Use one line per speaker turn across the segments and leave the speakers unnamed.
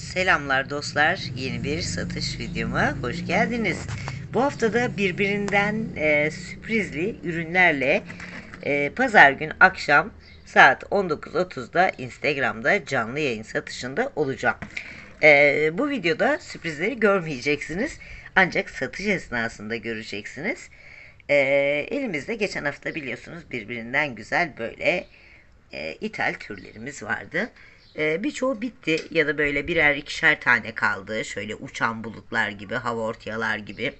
Selamlar dostlar. Yeni bir satış videoma hoş geldiniz. Bu haftada birbirinden e, sürprizli ürünlerle e, pazar gün akşam saat 19.30'da Instagram'da canlı yayın satışında olacağım. E, bu videoda sürprizleri görmeyeceksiniz. Ancak satış esnasında göreceksiniz. E, elimizde geçen hafta biliyorsunuz birbirinden güzel böyle e, ithal türlerimiz vardı. E, birçoğu bitti ya da böyle birer ikişer tane kaldı. Şöyle uçan bulutlar gibi, hava ortayalar gibi.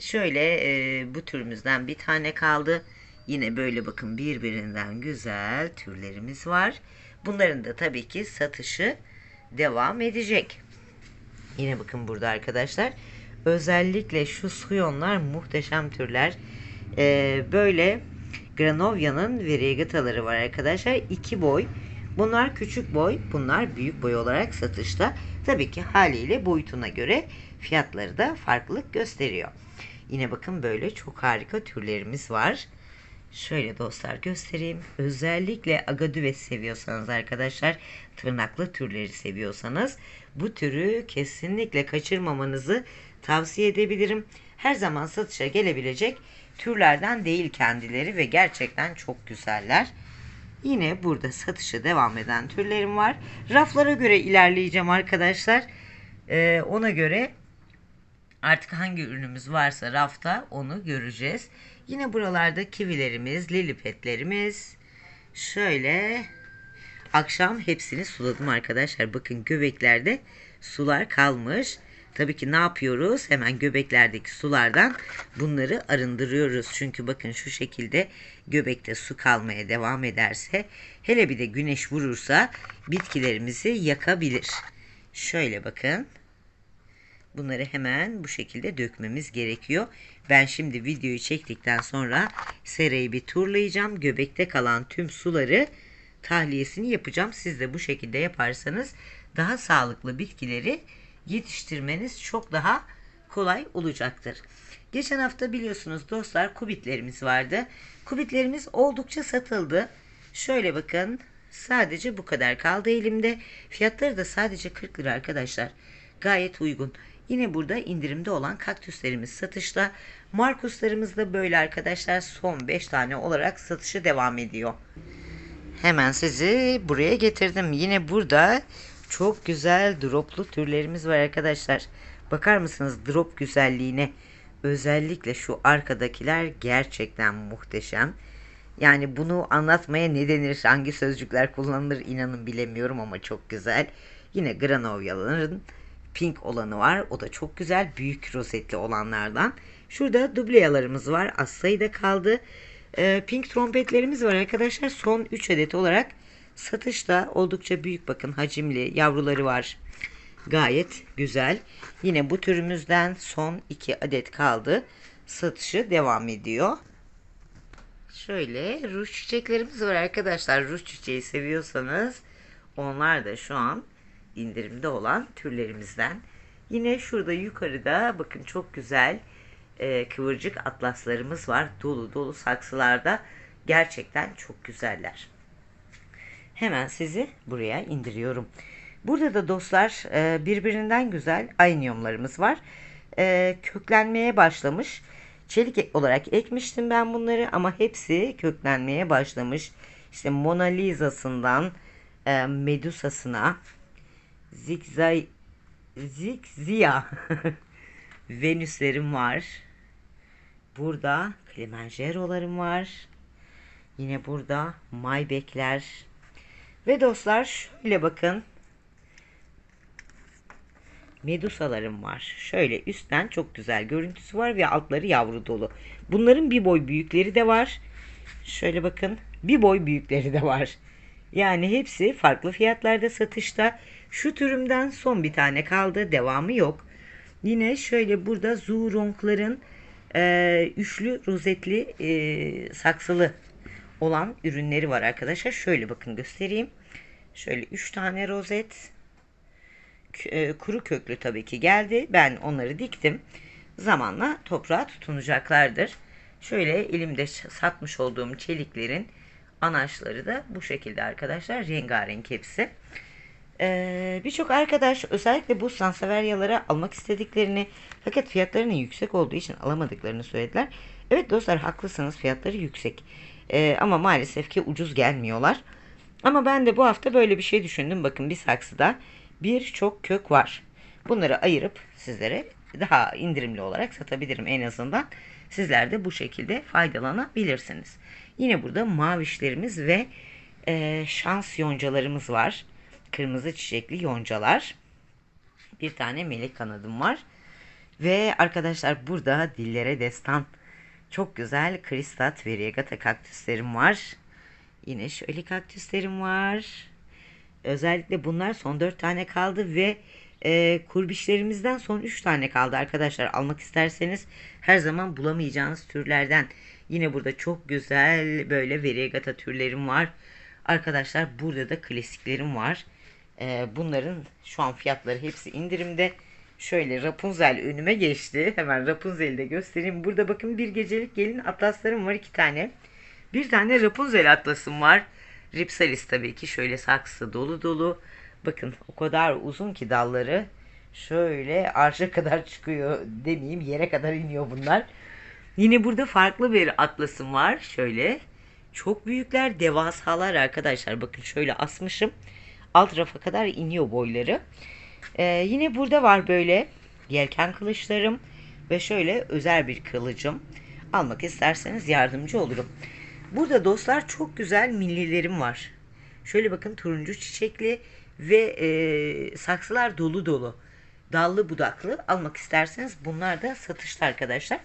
Şöyle e, bu türümüzden bir tane kaldı. Yine böyle bakın birbirinden güzel türlerimiz var. Bunların da tabii ki satışı devam edecek. Yine bakın burada arkadaşlar. Özellikle şu suyonlar muhteşem türler. Ee, böyle Granovya'nın verigataları var arkadaşlar. iki boy. Bunlar küçük boy, bunlar büyük boy olarak satışta. Tabii ki haliyle boyutuna göre fiyatları da farklılık gösteriyor. Yine bakın böyle çok harika türlerimiz var. Şöyle dostlar göstereyim. Özellikle agadüve seviyorsanız arkadaşlar, tırnaklı türleri seviyorsanız bu türü kesinlikle kaçırmamanızı tavsiye edebilirim. Her zaman satışa gelebilecek türlerden değil kendileri ve gerçekten çok güzeller. Yine burada satışa devam eden türlerim var. Raflara göre ilerleyeceğim arkadaşlar. Ee, ona göre artık hangi ürünümüz varsa rafta onu göreceğiz. Yine buralarda kivilerimiz, lilipetlerimiz. Şöyle akşam hepsini suladım arkadaşlar. Bakın göbeklerde sular kalmış. Tabii ki ne yapıyoruz? Hemen göbeklerdeki sulardan bunları arındırıyoruz. Çünkü bakın şu şekilde göbekte su kalmaya devam ederse hele bir de güneş vurursa bitkilerimizi yakabilir. Şöyle bakın. Bunları hemen bu şekilde dökmemiz gerekiyor. Ben şimdi videoyu çektikten sonra serayı bir turlayacağım. Göbekte kalan tüm suları tahliyesini yapacağım. Siz de bu şekilde yaparsanız daha sağlıklı bitkileri yetiştirmeniz çok daha kolay olacaktır. Geçen hafta biliyorsunuz dostlar kubitlerimiz vardı. Kubitlerimiz oldukça satıldı. Şöyle bakın sadece bu kadar kaldı elimde. Fiyatları da sadece 40 lira arkadaşlar. Gayet uygun. Yine burada indirimde olan kaktüslerimiz satışta. Markuslarımız da böyle arkadaşlar son 5 tane olarak satışı devam ediyor. Hemen sizi buraya getirdim. Yine burada çok güzel droplu türlerimiz var arkadaşlar. Bakar mısınız drop güzelliğine? Özellikle şu arkadakiler gerçekten muhteşem. Yani bunu anlatmaya ne denir, hangi sözcükler kullanılır inanın bilemiyorum ama çok güzel. Yine Granovyaların pink olanı var. O da çok güzel. Büyük rozetli olanlardan. Şurada dubleyalarımız var. Az sayıda kaldı. Ee, pink trompetlerimiz var arkadaşlar. Son 3 adet olarak satışta oldukça büyük bakın hacimli yavruları var. Gayet güzel. Yine bu türümüzden son 2 adet kaldı. Satışı devam ediyor. Şöyle ruj çiçeklerimiz var arkadaşlar. Ruj çiçeği seviyorsanız onlar da şu an indirimde olan türlerimizden. Yine şurada yukarıda bakın çok güzel e, kıvırcık atlaslarımız var. Dolu dolu saksılarda gerçekten çok güzeller. Hemen sizi buraya indiriyorum. Burada da dostlar e, birbirinden güzel aynyumlarımız var. E, köklenmeye başlamış. Çelik olarak ekmiştim ben bunları ama hepsi köklenmeye başlamış. İşte Mona Lisa'sından e, Medusa'sına Zigzay Zigzia Venüslerim var. Burada Kilimanjaro'larım var. Yine burada Maybach'ler. Ve dostlar şöyle bakın. Medusalarım var. Şöyle üstten çok güzel görüntüsü var ve altları yavru dolu. Bunların bir boy büyükleri de var. Şöyle bakın. Bir boy büyükleri de var. Yani hepsi farklı fiyatlarda satışta. Şu türümden son bir tane kaldı. Devamı yok. Yine şöyle burada Zurong'ların e, üçlü rozetli e, saksılı olan ürünleri var arkadaşlar. Şöyle bakın göstereyim. Şöyle 3 tane rozet. E, kuru köklü tabii ki geldi. Ben onları diktim. Zamanla toprağa tutunacaklardır. Şöyle elimde satmış olduğum çeliklerin anaçları da bu şekilde arkadaşlar. Rengarenk hepsi. Ee, Birçok arkadaş özellikle bu Sanseveria'ları almak istediklerini fakat fiyatlarının yüksek olduğu için alamadıklarını söylediler. Evet dostlar haklısınız fiyatları yüksek. Ee, ama maalesef ki ucuz gelmiyorlar. Ama ben de bu hafta böyle bir şey düşündüm. Bakın bir saksıda birçok kök var. Bunları ayırıp sizlere daha indirimli olarak satabilirim en azından. Sizler de bu şekilde faydalanabilirsiniz. Yine burada mavişlerimiz ve e, şans yoncalarımız var. Kırmızı çiçekli yoncalar. Bir tane melek kanadım var. Ve arkadaşlar burada dillere destan çok güzel kristat variegata kaktüslerim var. Yine şöyle kaktüslerim var. Özellikle bunlar son 4 tane kaldı ve e, kurbişlerimizden son 3 tane kaldı arkadaşlar. Almak isterseniz her zaman bulamayacağınız türlerden. Yine burada çok güzel böyle variegata türlerim var. Arkadaşlar burada da klasiklerim var. E, bunların şu an fiyatları hepsi indirimde. Şöyle Rapunzel önüme geçti. Hemen Rapunzel'i de göstereyim. Burada bakın bir gecelik gelin atlaslarım var iki tane. Bir tane Rapunzel atlasım var. Ripsalis tabii ki şöyle saksı dolu dolu. Bakın o kadar uzun ki dalları. Şöyle arşa kadar çıkıyor demeyeyim yere kadar iniyor bunlar. Yine burada farklı bir atlasım var. Şöyle çok büyükler devasalar arkadaşlar. Bakın şöyle asmışım. Alt rafa kadar iniyor boyları. Ee, yine burada var böyle yelken kılıçlarım ve şöyle özel bir kılıcım. Almak isterseniz yardımcı olurum. Burada dostlar çok güzel millilerim var. Şöyle bakın turuncu çiçekli ve e, saksılar dolu dolu. Dallı budaklı almak isterseniz bunlar da satışta arkadaşlar.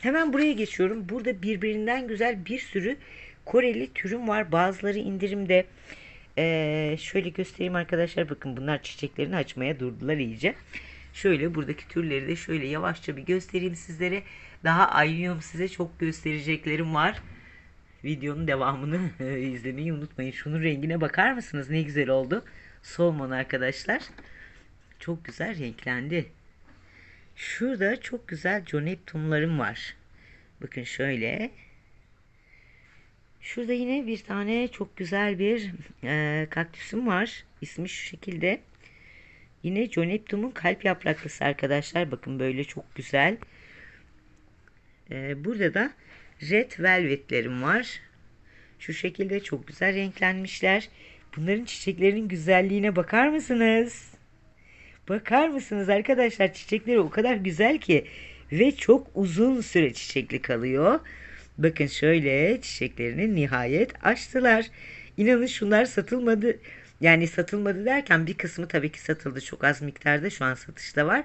Hemen buraya geçiyorum. Burada birbirinden güzel bir sürü Koreli türüm var. Bazıları indirimde. Ee, şöyle göstereyim arkadaşlar. Bakın bunlar çiçeklerini açmaya durdular iyice. Şöyle buradaki türleri de şöyle yavaşça bir göstereyim sizlere. Daha ayrıyorum size çok göstereceklerim var. Videonun devamını izlemeyi unutmayın. Şunun rengine bakar mısınız? Ne güzel oldu. Solmon arkadaşlar. Çok güzel renklendi. Şurada çok güzel coneptumlarım var. Bakın şöyle. Şurada yine bir tane çok güzel bir e, kaktüsüm var. İsmi şu şekilde. Yine Coneptum'un kalp yapraklısı arkadaşlar. Bakın böyle çok güzel. E, burada da Red Velvet'lerim var. Şu şekilde çok güzel renklenmişler. Bunların çiçeklerinin güzelliğine bakar mısınız? Bakar mısınız arkadaşlar? Çiçekleri o kadar güzel ki ve çok uzun süre çiçekli kalıyor. Bakın şöyle çiçeklerini nihayet açtılar. İnanın şunlar satılmadı. Yani satılmadı derken bir kısmı tabii ki satıldı. Çok az miktarda şu an satışta var.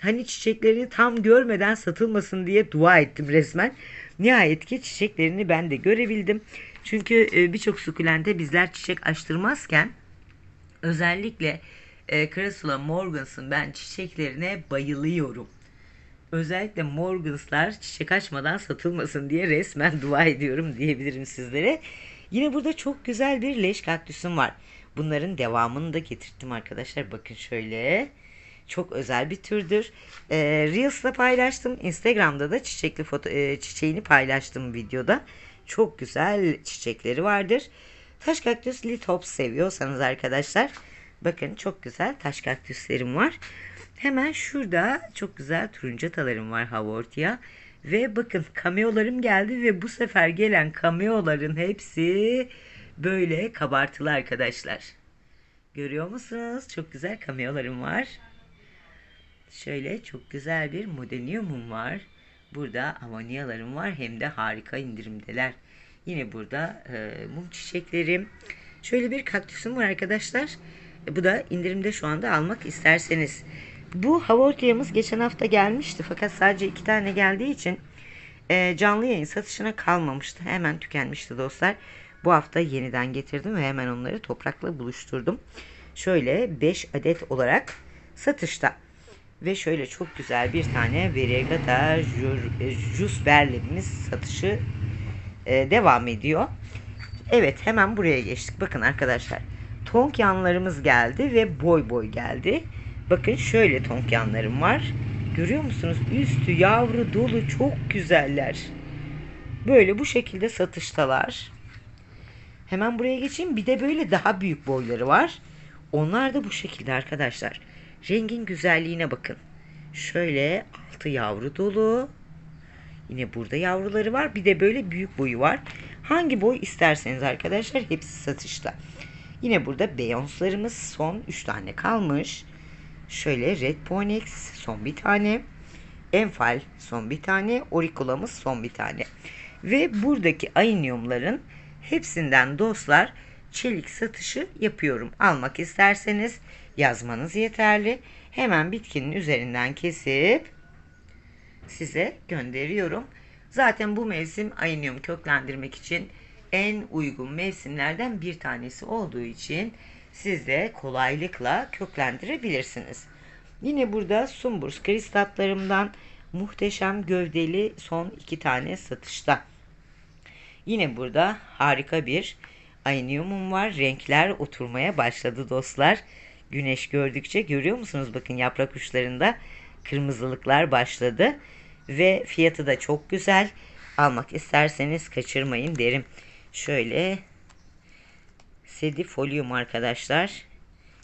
Hani çiçeklerini tam görmeden satılmasın diye dua ettim resmen. Nihayet ki çiçeklerini ben de görebildim. Çünkü e, birçok sukulente bizler çiçek açtırmazken özellikle e, Crassula morgans'ın ben çiçeklerine bayılıyorum. Özellikle Morgans'lar çiçek açmadan satılmasın diye resmen dua ediyorum diyebilirim sizlere. Yine burada çok güzel bir leş kaktüsüm var. Bunların devamını da getirttim arkadaşlar. Bakın şöyle. Çok özel bir türdür. E, Reels'da paylaştım. Instagram'da da çiçekli foto e, çiçeğini paylaştım videoda. Çok güzel çiçekleri vardır. Taş kaktüs litops seviyorsanız arkadaşlar. Bakın çok güzel taş kaktüslerim var. Hemen şurada çok güzel turuncatalarım var Havortia. Ve bakın cameolarım geldi ve bu sefer gelen cameoların hepsi böyle kabartılı arkadaşlar. Görüyor musunuz? Çok güzel cameolarım var. Şöyle çok güzel bir modeniumum var. Burada amoniyalarım var hem de harika indirimdeler. Yine burada e, mum çiçeklerim. Şöyle bir kaktüsüm var arkadaşlar. E, bu da indirimde şu anda almak isterseniz. Bu havortiyamız geçen hafta gelmişti fakat sadece iki tane geldiği için e, canlı yayın satışına kalmamıştı. Hemen tükenmişti dostlar. Bu hafta yeniden getirdim ve hemen onları toprakla buluşturdum. Şöyle 5 adet olarak satışta. Ve şöyle çok güzel bir tane Variegata Jus Berlin'imiz satışı e, devam ediyor. Evet hemen buraya geçtik. Bakın arkadaşlar. Tonk yanlarımız geldi ve boy boy geldi. Bakın şöyle tonk yanlarım var. Görüyor musunuz? Üstü yavru dolu çok güzeller. Böyle bu şekilde satıştalar. Hemen buraya geçeyim. Bir de böyle daha büyük boyları var. Onlar da bu şekilde arkadaşlar. Rengin güzelliğine bakın. Şöyle altı yavru dolu. Yine burada yavruları var. Bir de böyle büyük boyu var. Hangi boy isterseniz arkadaşlar hepsi satışta. Yine burada Beyoncé'larımız son 3 tane kalmış. Şöyle Red Ponyx son bir tane. Enfal son bir tane. Auricula'mız son bir tane. Ve buradaki ayniumların hepsinden dostlar çelik satışı yapıyorum. Almak isterseniz yazmanız yeterli. Hemen bitkinin üzerinden kesip size gönderiyorum. Zaten bu mevsim aynium köklendirmek için en uygun mevsimlerden bir tanesi olduğu için siz de kolaylıkla köklendirebilirsiniz. Yine burada Sumburs kristatlarımdan muhteşem gövdeli son iki tane satışta. Yine burada harika bir ayniumum var. Renkler oturmaya başladı dostlar. Güneş gördükçe görüyor musunuz? Bakın yaprak uçlarında kırmızılıklar başladı. Ve fiyatı da çok güzel. Almak isterseniz kaçırmayın derim. Şöyle sedifolium arkadaşlar.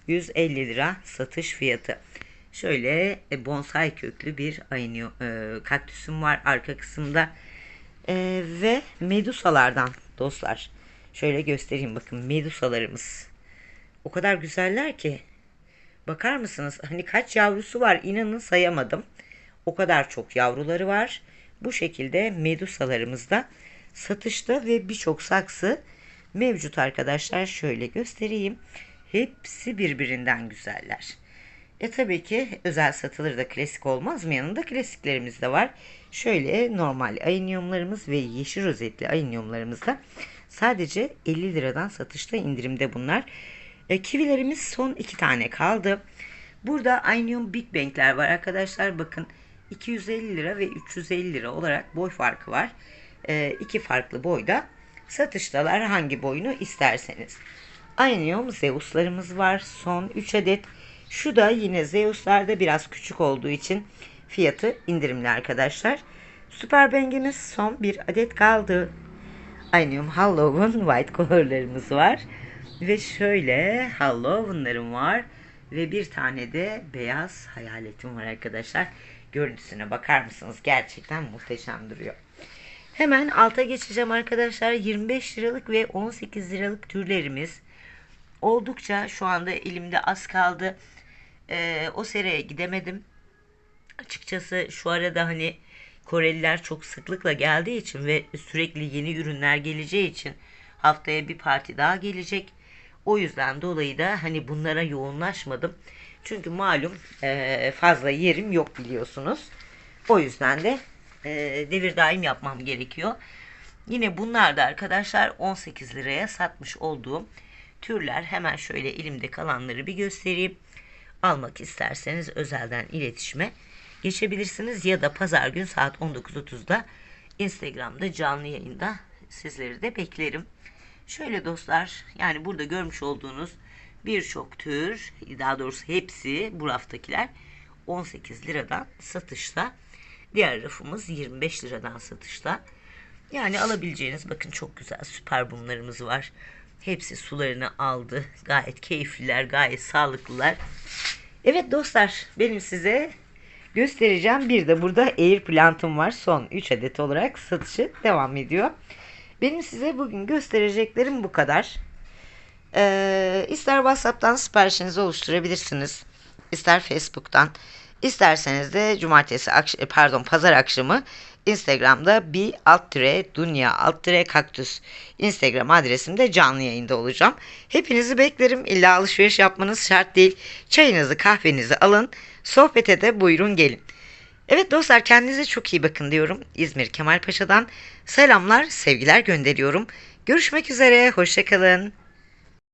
150 lira satış fiyatı. Şöyle e, bonsai köklü bir ayınyo, e, kaktüsüm var arka kısımda. E, ve medusalardan dostlar. Şöyle göstereyim bakın medusalarımız. O kadar güzeller ki. Bakar mısınız? Hani kaç yavrusu var inanın sayamadım. O kadar çok yavruları var. Bu şekilde medusalarımız da satışta ve birçok saksı mevcut arkadaşlar. Şöyle göstereyim. Hepsi birbirinden güzeller. E tabii ki özel satılır da klasik olmaz mı? Yanında klasiklerimiz de var. Şöyle normal aynyumlarımız ve yeşil rozetli aynyumlarımız da sadece 50 liradan satışta indirimde bunlar. E, kivilerimiz son iki tane kaldı. Burada Aynium Big Bang'ler var arkadaşlar. Bakın 250 lira ve 350 lira olarak boy farkı var. E, iki farklı boyda satıştalar hangi boyunu isterseniz. Aynium Zeus'larımız var. Son 3 adet. Şu da yine Zeus'larda biraz küçük olduğu için fiyatı indirimli arkadaşlar. Süper Bang'imiz son bir adet kaldı. Aynium Halloween White colorlarımız var. Ve şöyle Halloween'larım var. Ve bir tane de beyaz hayaletim var arkadaşlar. Görüntüsüne bakar mısınız? Gerçekten muhteşem duruyor. Hemen alta geçeceğim arkadaşlar. 25 liralık ve 18 liralık türlerimiz. Oldukça şu anda elimde az kaldı. Ee, o sereye gidemedim. Açıkçası şu arada hani Koreliler çok sıklıkla geldiği için ve sürekli yeni ürünler geleceği için haftaya bir parti daha gelecek. O yüzden dolayı da hani bunlara yoğunlaşmadım. Çünkü malum e, fazla yerim yok biliyorsunuz. O yüzden de e, devir daim yapmam gerekiyor. Yine bunlar da arkadaşlar 18 liraya satmış olduğum türler. Hemen şöyle elimde kalanları bir göstereyim. Almak isterseniz özelden iletişime geçebilirsiniz ya da pazar gün saat 19.30'da Instagram'da canlı yayında sizleri de beklerim. Şöyle dostlar yani burada görmüş olduğunuz birçok tür daha doğrusu hepsi bu raftakiler 18 liradan satışta. Diğer rafımız 25 liradan satışta. Yani alabileceğiniz bakın çok güzel süper bumlarımız var. Hepsi sularını aldı. Gayet keyifliler, gayet sağlıklılar. Evet dostlar benim size göstereceğim. Bir de burada air plantım var. Son 3 adet olarak satışı devam ediyor. Benim size bugün göstereceklerim bu kadar. Ee, ister WhatsApp'tan siparişinizi oluşturabilirsiniz. İster Facebook'tan. İsterseniz de cumartesi akş- pardon pazar akşamı Instagram'da bir alt tire dünya alt tire kaktüs Instagram adresimde canlı yayında olacağım. Hepinizi beklerim. İlla alışveriş yapmanız şart değil. Çayınızı kahvenizi alın. Sohbete de buyurun gelin. Evet dostlar kendinize çok iyi bakın diyorum. İzmir Kemalpaşa'dan selamlar, sevgiler gönderiyorum. Görüşmek üzere, hoşçakalın.